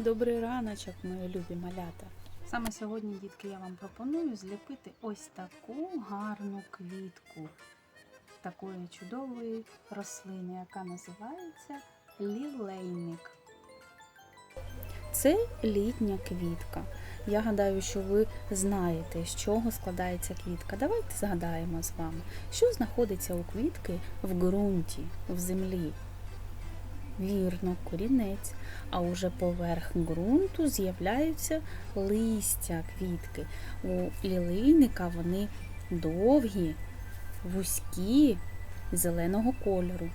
Добрий раночок, мої любі малята. Саме сьогодні, дітки, я вам пропоную зліпити ось таку гарну квітку такої чудової рослини, яка називається лілейник. Це літня квітка. Я гадаю, що ви знаєте, з чого складається квітка. Давайте згадаємо з вами, що знаходиться у квітки в ґрунті, в землі. Вірно, корінець, а уже поверх ґрунту з'являються листя квітки. У лілейника вони довгі, вузькі, зеленого кольору.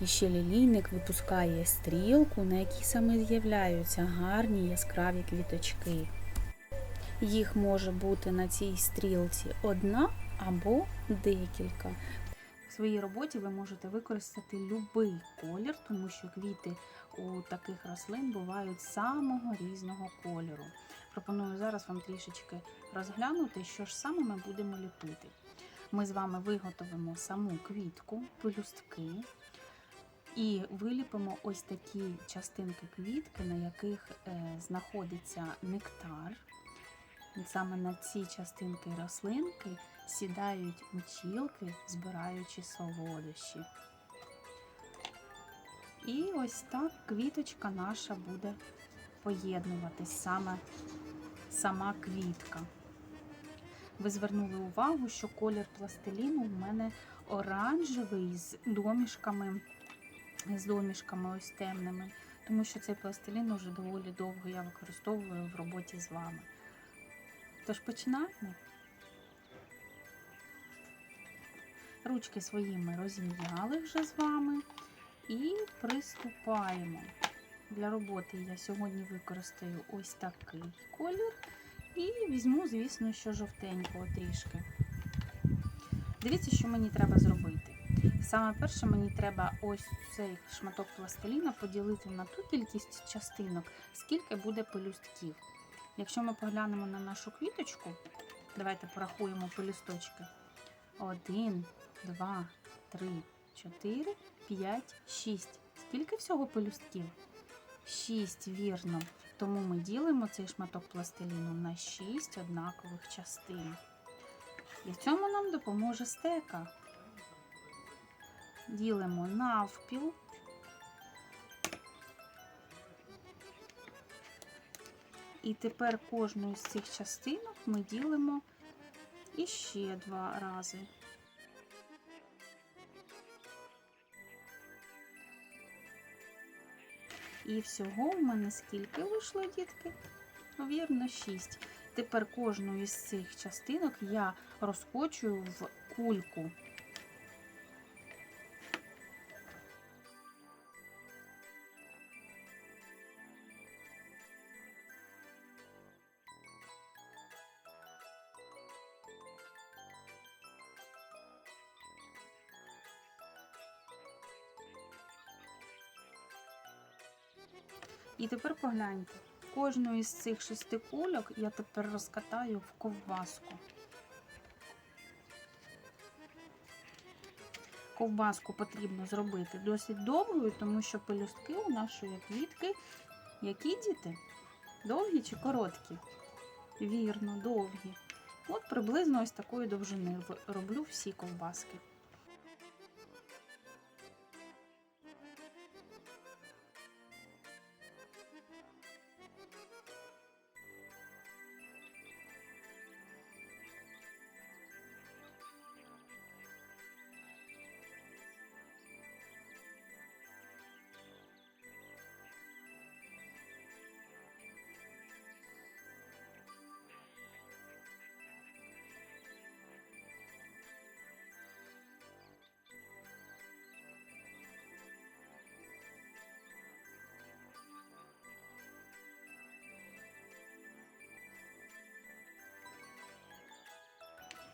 І ще лілійник випускає стрілку, на якій саме з'являються гарні яскраві квіточки. Їх може бути на цій стрілці одна або декілька. Своїй роботі ви можете використати будь-який колір, тому що квіти у таких рослин бувають самого різного кольору. Пропоную зараз вам трішечки розглянути, що ж саме ми будемо ліпити. Ми з вами виготовимо саму квітку, пелюстки і виліпимо ось такі частинки квітки, на яких е, знаходиться нектар. Саме на ці частинки рослинки сідають мчілки, збираючи солодощі. І ось так квіточка наша буде поєднуватись саме сама квітка. Ви звернули увагу, що колір пластиліну в мене оранжевий з домішками, з домішками ось темними, тому що цей пластилін вже доволі довго я використовую в роботі з вами. Тож починаємо. Ручки свої ми розім'яли вже з вами і приступаємо. Для роботи я сьогодні використаю ось такий колір і візьму, звісно, що жовтенького трішки. Дивіться, що мені треба зробити. Саме перше, мені треба ось цей шматок пластиліна поділити на ту кількість частинок, скільки буде пелюстків. Якщо ми поглянемо на нашу квіточку, давайте порахуємо пелюсточки. Один, два, три, чотири, п'ять, шість. Скільки всього пелюстків? Шість, вірно. Тому ми ділимо цей шматок пластиліну на шість однакових частин. І в цьому нам допоможе стека. Ділимо навпіл. І тепер кожну з цих частинок ми ділимо іще два рази. І всього в мене скільки вийшло, дітки? Вірно, 6. Тепер кожну із цих частинок я розкочую в кульку. І тепер погляньте, кожну із цих шести кульок я тепер розкатаю в ковбаску. Ковбаску потрібно зробити досить довгою, тому що пелюстки у нашої квітки, які діти? Довгі чи короткі? Вірно, довгі. От приблизно ось такої довжини роблю всі ковбаски.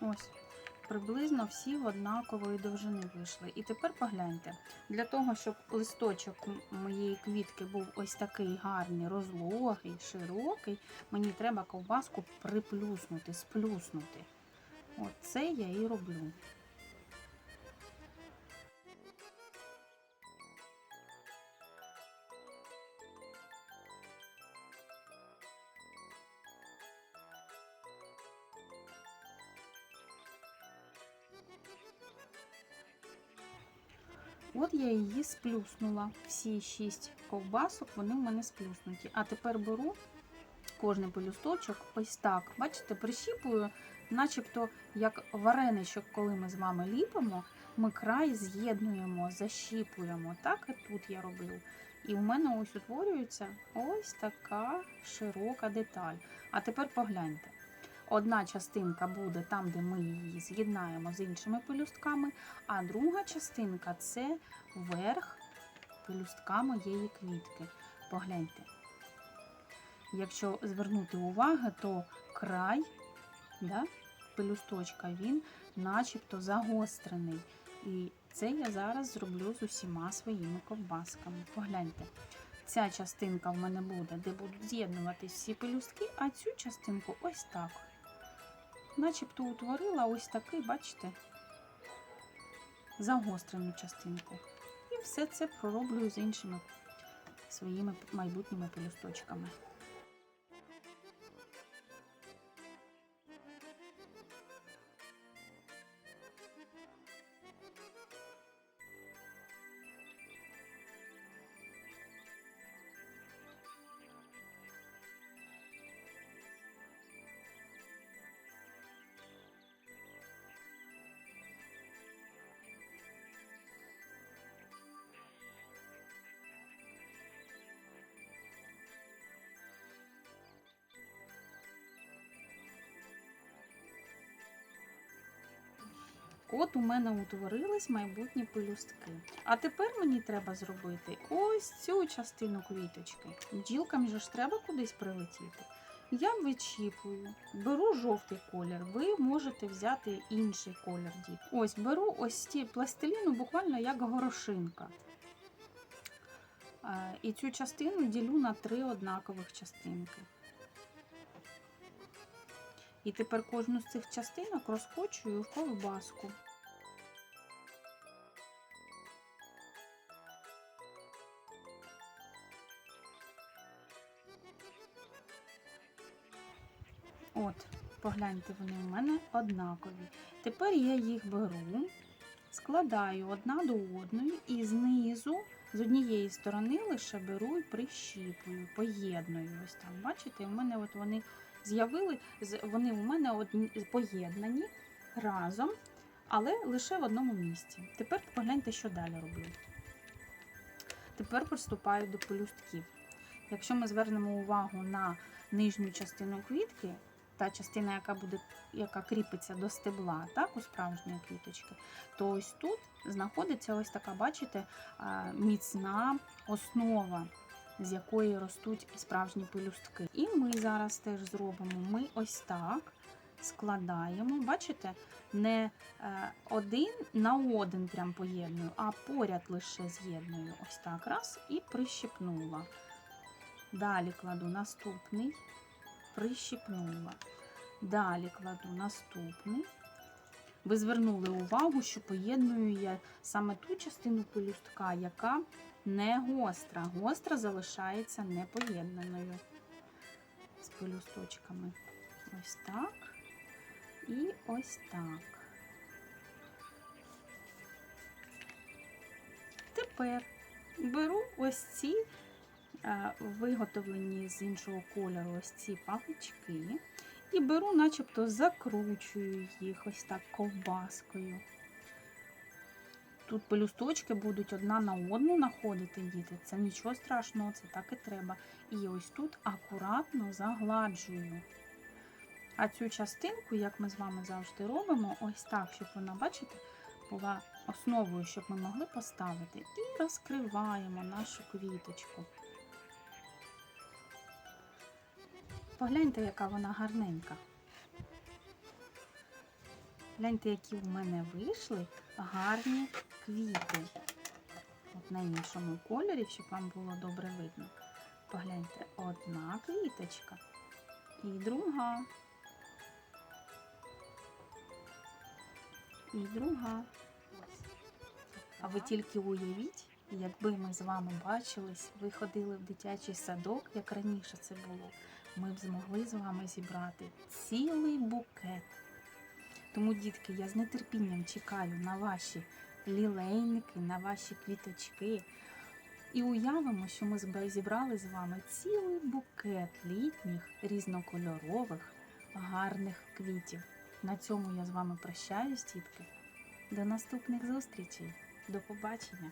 Ось, приблизно всі в однакової довжини вийшли. І тепер погляньте, для того, щоб листочок моєї квітки був ось такий гарний, розлогий, широкий, мені треба ковбаску приплюснути, сплюснути. Оце я і роблю. От я її сплюснула. Всі шість ковбасок, вони в мене сплюснуті. А тепер беру кожний пелюсточок ось так. Бачите, прищіпую, начебто як вареничок, коли ми з вами ліпимо, ми край з'єднуємо, защіпуємо. Так і тут я робив. І у мене ось утворюється ось така широка деталь. А тепер погляньте. Одна частинка буде там, де ми її з'єднаємо з іншими пелюстками, а друга частинка це верх пелюстка моєї квітки. Погляньте. Якщо звернути увагу, то край да, пелюсточка він начебто загострений. І це я зараз зроблю з усіма своїми ковбасками. Погляньте. Ця частинка в мене буде, де будуть з'єднуватись всі пелюстки, а цю частинку ось так. Начебто утворила ось такий, бачите, загострену частинку. І все це пророблюю з іншими своїми майбутніми пелюсточками. От у мене утворились майбутні пелюстки. А тепер мені треба зробити ось цю частину квіточки. Бджілкам же ж треба кудись прилетіти. Я вичіпую, беру жовтий колір, ви можете взяти інший колір. діти. Ось беру ось ці пластиліну буквально як горошинка. Е, І цю частину ділю на три однакових частинки. І тепер кожну з цих частинок розкочую в ковбаску. От, погляньте, вони у мене однакові. Тепер я їх беру, складаю одна до одної і знизу, з однієї сторони лише беру і прищіпую, поєдную. Ось так. Бачите, у мене от вони з'явили, вони у мене поєднані разом, але лише в одному місці. Тепер погляньте, що далі роблю. Тепер приступаю до пелюстків. Якщо ми звернемо увагу на нижню частину квітки, та частина, яка буде, яка кріпиться до стебла, так, у справжньої квіточки, то ось тут знаходиться ось така, бачите, міцна основа, з якої ростуть справжні пелюстки. І ми зараз теж зробимо. Ми ось так складаємо, бачите, не е, один на один прям поєдную, а поряд лише з'єдную. Ось так раз і прищипнула. Далі кладу наступний, прищипнула. Далі кладу наступний. Ви звернули увагу, що поєдную я саме ту частину пелюстка, яка не гостра. Гостра залишається непоєднаною з пелюсточками. Ось так. І ось так. Тепер беру ось ці е, виготовлені з іншого кольору ось ці палички і беру, начебто закручую їх ось так ковбаскою. Тут пелюсточки будуть одна на одну находити діти. Це нічого страшного, це так і треба. І ось тут акуратно загладжую. А цю частинку, як ми з вами завжди робимо, ось так, щоб вона, бачите, була основою, щоб ми могли поставити. І розкриваємо нашу квіточку. Погляньте, яка вона гарненька. Гляньте, які в мене вийшли гарні квіти. От на іншому кольорі, щоб вам було добре видно. Погляньте, одна квіточка і друга. І друга. А ви тільки уявіть, якби ми з вами бачились, ви ходили в дитячий садок, як раніше це було, ми б змогли з вами зібрати цілий букет. Тому, дітки, я з нетерпінням чекаю на ваші лілейники, на ваші квіточки. І уявимо, що ми зібрали з вами цілий букет літніх, різнокольорових, гарних квітів. На цьому я з вами прощаюсь, тітки. До наступних зустрічей. До побачення!